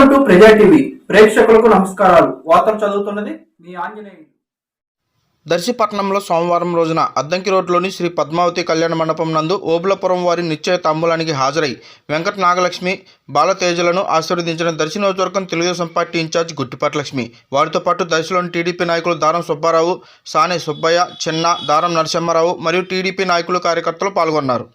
Welcome to ప్రజా TV ప్రేక్షకులకు నమస్కారాలు. వార్తలు చదువుతున్నది మీ ఆంజనేయులు. దర్శిపట్నంలో సోమవారం రోజున అద్దంకి రోడ్లోని శ్రీ పద్మావతి కళ్యాణ మండపం నందు ఓబులపురం వారి నిశ్చయ తాంబూలానికి హాజరై వెంకట నాగలక్ష్మి బాలతేజలను ఆశీర్వదించిన దర్శి తెలుగుదేశం పార్టీ ఇన్ఛార్జ్ గుట్టిపట్లక్ష్మి. వారితో పాటు దర్శలోని టీడీపీ నాయకులు దారం సుబ్బారావు సానే సుబ్బయ్య చిన్న దారం నరసింహారావు మరియు టీడీపీ నాయకులు కార్యకర్తలు పాల్గొన్నారు.